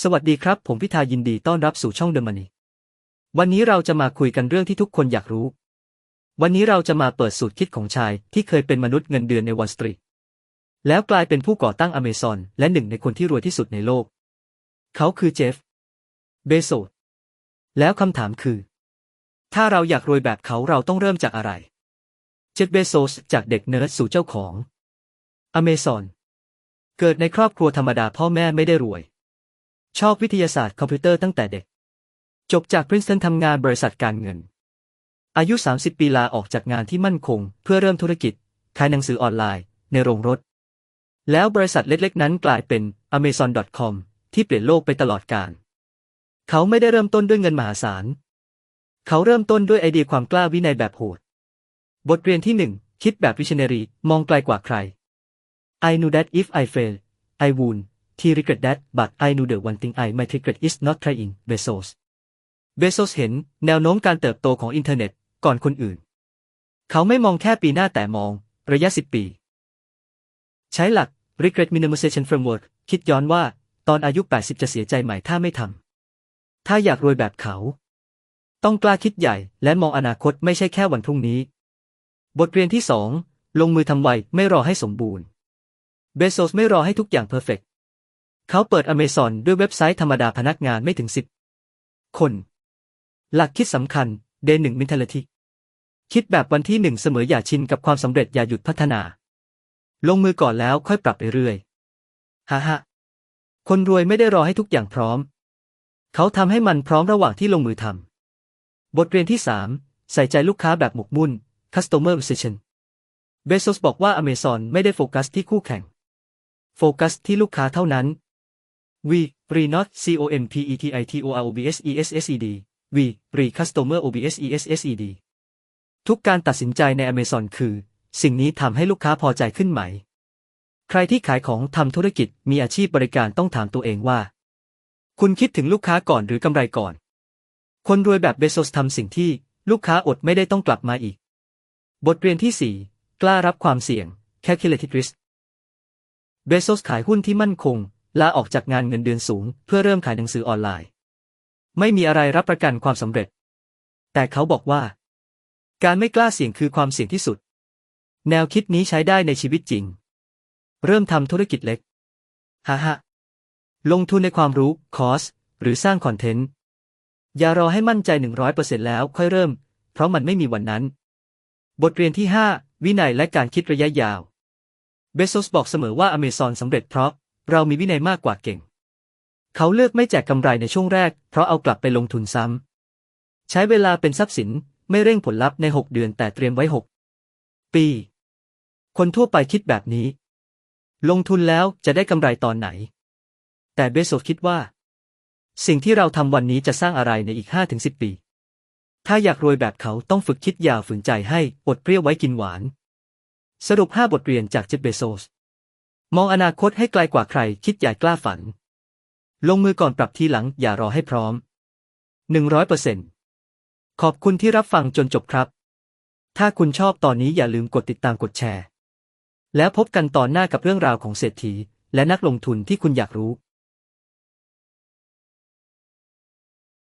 สวัสดีครับ ผมพิธายินดีต้อนรับสู่ช่องเดอะมันนี่วันนี้เราจะมาคุยกันเรื่องที่ทุกคนอยากรู้ วันนี้เราจะมาเปิดสูตรคิดของชายที่เคยเป็นมนุษย์เงินเดือนในวอลสตรีทแล้วกลายเป็นผู้ก่อตั้งอเมซอนและหนึ่งในคนที่รวยที่สุดในโลก เขาคือเจฟ เบโซสแล้วคำถามคือ ถ้าเราอยากรวยแบบเขาเราต้องเริ่มจากอะไร เจฟเบโซสจากเด็กเนิร์ดสู่เจ้าของอเมซอนเกิดในครอบครัวธรรมดาพ่อแม่ไม่ได้รวย ชอบวิทยาศาสตร์คอมพิวเตอร์ตั้งแต่เด็ก จบจากพรินสตันทำงานบริษัทการเงิน อายุ 30 ปีลาออกจากงานที่มั่นคง เพื่อเริ่มธุรกิจ ขายหนังสือออนไลน์ ในโรงรถ แล้วบริษัทเล็กๆ นั้นกลายเป็น Amazon.com ที่เปลี่ยนโลกไปตลอดกาล เขาไม่ได้เริ่มต้นด้วยเงินมหาศาล เขาเริ่มต้นด้วยไอเดียความกล้าวินัยแบบโหด บทเรียนที่หนึ่งคิดแบบวิชเนรี มองไกลกว่าใคร I knew that if I fail I would He regret that but I knew the one thing I might regret is not trying Bezos Bezos เห็นแนวโน้มการเติบโตของอินเทอร์เน็ตก่อนคนอื่น เขาไม่มองแค่ปีหน้าแต่มอง ระยะ 10 ปี ใช้หลัก regret minimization framework คิดย้อนว่า ตอนอายุ 80 จะเสียใจใหม่ถ้าไม่ทำถ้าอยากรวยแบบเขา ต้องกล้าคิดใหญ่ และมองอนาคตไม่ใช่แค่วันพรุ่งนี้ บทเรียนที่ 2 ลงมือทำไวไม่รอให้สมบูรณ์เบโซสไม่รอให้ทุกอย่างเพอร์เฟก เขาเปิดอเมซอนด้วยเว็บไซต์ธรรมดาพนักงานไม่ถึงสิบคน หลักคิดสำคัญเดนหนึ่งมินเทลทิคิดแบบวันที่หนึ่งเสมออย่าชินกับความสำเร็จอย่าหยุดพัฒนา ลงมือก่อนแล้วค่อยปรับไปเรื่อยฮ่าฮ่าคนรวยไม่ได้รอให้ทุกอย่างพร้อม เขาทำให้มันพร้อมระหว่างที่ลงมือทำบทเรียนที่สามใส่ใจลูกค้าแบบหมกมุ่น customer obsession เบโซสบอกว่าอเมซอนไม่ได้โฟกัสที่คู่แข่ง โฟกัสที่ลูกค้าเท่านั้น V re not C O M P E T I T O R O B S E S S E D V re customer O B S E S S E D ทุกการตัดสินใจใน Amazon คือ สิ่งนี้ทำให้ลูกค้าพอใจขึ้นไหม ใครที่ขายของทำธุรกิจมีอาชีพบริการต้องถามตัวเองว่า คุณคิดถึงลูกค้าก่อนหรือกำไรก่อน คนรวยแบบเบโซสทำสิ่งที่ลูกค้าอดไม่ได้ต้องกลับมาอีก บทเรียนที่ 4 กล้ารับความเสี่ยง calculated risk เบโซสขายหุ้นที่มั่นคง ลาออกจากงานเงินเดือนสูง เพื่อเริ่มขายหนังสือออนไลน์ ไม่มีอะไรรับประกันความสำเร็จ แต่เขาบอกว่า การไม่กล้าเสี่ยงคือความเสี่ยงที่สุด แนวคิดนี้ใช้ได้ในชีวิตจริง เริ่มทำธุรกิจเล็กฮ่าฮ่าลงทุนในความรู้ คอร์ส หรือสร้างคอนเทนต์ อย่ารอให้มั่นใจ 100%แล้วค่อยเริ่ม เพราะมันไม่มีวันนั้น บทเรียนที่ 5 วินัยและการคิดระยะยาว เบโซสบอกเสมอว่าอเมซอนสำเร็จเพราะ เรามีวินัยมากกว่าเก่ง เขาเลือกไม่แจกกำไรในช่วงแรก เพราะเอากลับไปลงทุนซ้ำ ใช้เวลาเป็นทรัพย์สินไม่เร่งผลลัพธ์ใน 6 เดือนแต่เตรียมไว้ 6 ปี คนทั่วไปคิดแบบนี้ ลงทุนแล้วจะได้กำไรตอนไหน แต่เบโซคิดว่า สิ่งที่เราทำวันนี้จะสร้างอะไรในอีก 5-10 ปี ถ้าอยากรวยแบบเขาต้องฝึกคิดยาวฝืนใจให้อดเปรี้ยวไว้กินหวาน สรุป 5 บทเรียนจากเจฟเบโซส มองอนาคตให้ไกลกว่าใคร คิดใหญ่กล้าฝัน ลงมือก่อนปรับทีหลังอย่ารอให้พร้อม 100%ขอบคุณที่รับฟังจนจบครับ ถ้าคุณชอบตอนนี้อย่าลืมกดติดตามกดแชร์ แล้วพบกันตอนหน้ากับเรื่องราวของเศรษฐี และนักลงทุนที่คุณอยากรู้